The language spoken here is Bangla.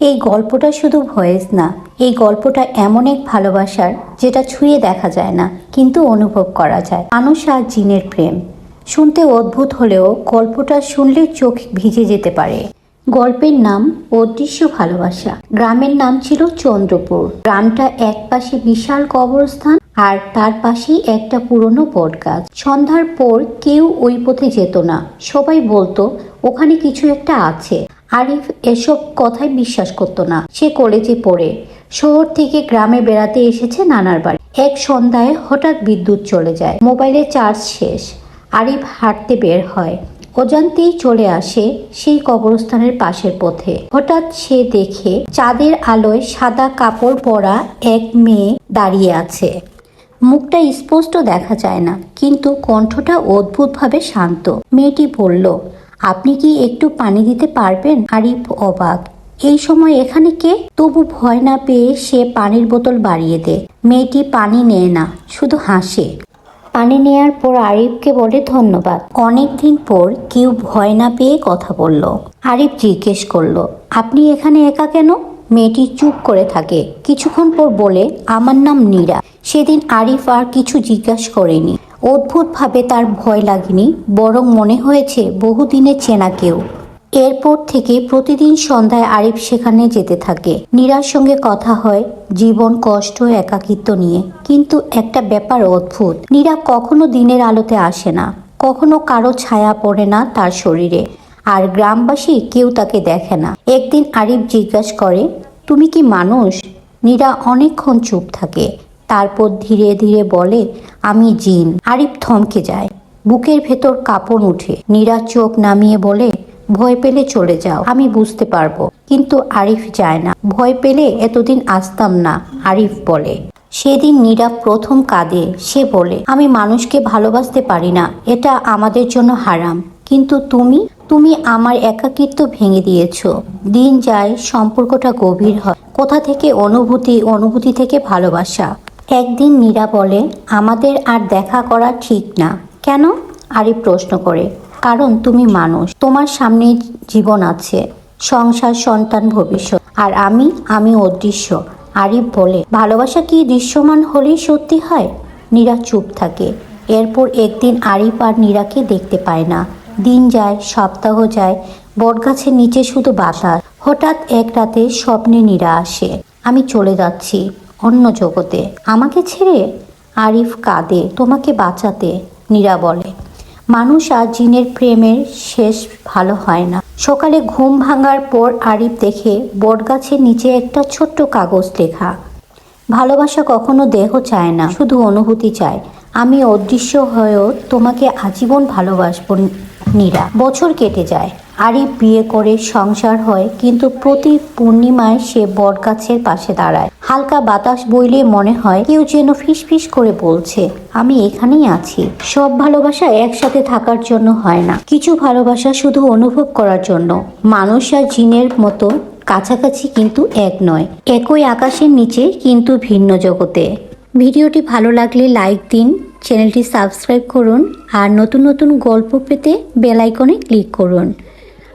এই গল্পটা শুধু ভয়েস না, এই গল্পটা এমন এক ভালোবাসার যেটা ছুঁয়ে দেখা যায় না, কিন্তু অনুভব করা যায়। মানুষ আর জিনের প্রেম। শুনতে অদ্ভুত হলেও গল্পটা শুনলে চোখ ভিজে যেতে পারে। গল্পের নাম অদৃশ্য ভালোবাসা। গ্রামের নাম ছিল চন্দ্রপুর। গ্রামটা এক পাশে বিশাল কবরস্থান আর তার পাশেই একটা পুরনো বট গাছ সন্ধ্যার পর কেউ ওই পথে যেত না। সবাই বলতো, ওখানে কিছু একটা আছে। আরিফ এসব কথায় বিশ্বাস করতো না। সে কলেজে পড়ে। শহর থেকে গ্রামে বেড়াতে এসেছে নানার বাড়ি। এক সন্ধ্যায় হঠাৎ বিদ্যুৎ চলে যায়। মোবাইলে চার্জ শেষ। আরিফ হাঁটতে বের হয়। অজান্তেই চলে আসে সেই কবরস্থানের পাশের পথে। হঠাৎ সে দেখে চাঁদের আলোয় সাদা কাপড় পরা এক মেয়ে দাঁড়িয়ে আছে। মুখটা স্পষ্ট দেখা যায় না, কিন্তু কণ্ঠটা অদ্ভুতভাবে শান্ত। মেয়েটি বলল আপনি কি একটু পানি দিতে পারবেন? আরিফ অবাক। এই সময় এখানে কে? তবু ভয় না পেয়ে সে পানির বোতল বাড়িয়ে দেয় মেয়েটি পানি নেয় না, শুধু হাসে। পানি নেয়ার পর আরিফকে বলে ধন্যবাদ। অনেকদিন পর কেউ ভয় না পেয়ে কথা বলল। আরিফ জিজ্ঞেস করল, আপনি এখানে একা কেন? মেয়েটি চুপ করে থাকে। কিছুক্ষণ পর বলে, আমার নাম নীরা। সেদিন আরিফ আর কিছু জিজ্ঞাসা করেনি। অদ্ভুতভাবে তার ভয় লাগেনি, বরং মনে হয়েছে বহুদিনের চেনা কেউ। এরপর থেকে প্রতিদিন সন্ধ্যায় আরিফ সেখানে যেতে থাকে। নীরার সঙ্গে কথা হয়, জীবন, কষ্ট, একাকিত্ব নিয়ে। কিন্তু একটা ব্যাপার অদ্ভুত, নীরা কখনো দিনের আলোতে আসে না, কখনো কারও ছায়া পড়ে না তার শরীরে, আর গ্রামবাসী কেউ তাকে দেখে না। একদিন আরিফ জিজ্ঞাসা করে, তুমি কি মানুষ? নীরা অনেকক্ষণ চুপ থাকে। তারপর ধীরে ধীরে বলে, আমি জিন। আরিফ থমকে যায়। বুকের ভেতর কাঁপন উঠে। নীরা চোখ নামিয়ে বলে, ভয় পেলে চলে যাও, আমি বুঝতে পারব। কিন্তু আরিফ যায় না। ভয় পেলে এতদিন আসতাম না, আরিফ বলে। সেদিন নীরা প্রথম কাঁদে। সে বলে, আমি মানুষকে ভালোবাসতে পারি না, এটা আমাদের জন্য হারাম। কিন্তু তুমি তুমি আমার একাকিত্ব ভেঙে দিয়েছ। দিন যায়, সম্পর্কটা গভীর হয়। কোথা থেকে অনুভূতি অনুভূতি থেকে ভালোবাসা? একদিন নীরা বলে, আমাদের আর দেখা করা ঠিক না। কেন? আরিফ প্রশ্ন করে। কারণ তুমি মানুষ, তোমার সামনে জীবন আছে, সংসার, সন্তান, ভবিষ্যৎ। আর আমি আমি অদৃশ্য। আরিফ বলে, ভালোবাসা কি দৃশ্যমান হলেই সত্যি হয়? নীরা চুপ থাকে। এরপর একদিন আরিফ আর নীরাকে দেখতে পায় না। দিন যায়, সপ্তাহ যায়, বটগাছের নিচে শুধু বাতাস। হঠাৎ এক রাতে স্বপ্নে নীরা আসে, আমি চলে যাচ্ছি। অন্য জগতে। আমাকে ছেড়ে আরিফ কাঁদে, তোমাকে বাঁচাতে, নীরা বলে। মানুষ আর জিনের প্রেমের শেষ ভালো হয় না। সকালে ঘুম ভাঙার পর আরিফ দেখে বটগাছের নিচে একটা ছোট্ট কাগজ লেখা। ভালোবাসা কখনো দেহ চায় না, শুধু অনুভূতি চায়। আমি অদৃশ্য হয়েও তোমাকে আজীবন ভালোবাসবো, নীরা। বছর কেটে যায়। আরিফ বিয়ে করে সংসার হয়, কিন্তু প্রতি পূর্ণিমায় সে বটগাছের পাশে দাঁড়ায়। হালকা বাতাস বইলে মনে হয় কেউ যেন ফিস করে বলছে, আমি এখানেই আছি। সব ভালোবাসা একসাথে থাকার জন্য হয় না। কিছু ভালোবাসা শুধু অনুভব করার জন্য। মানুষ আর জিনের মতো কাছাকাছি কিন্তু এক নয়, একই আকাশের নিচে কিন্তু ভিন্ন জগতে। ভিডিওটি ভালো লাগলে লাইক দিন, চ্যানেলটি সাবস্ক্রাইব করুন, আর নতুন নতুন গল্প পেতে বেল আইকনে ক্লিক করুন।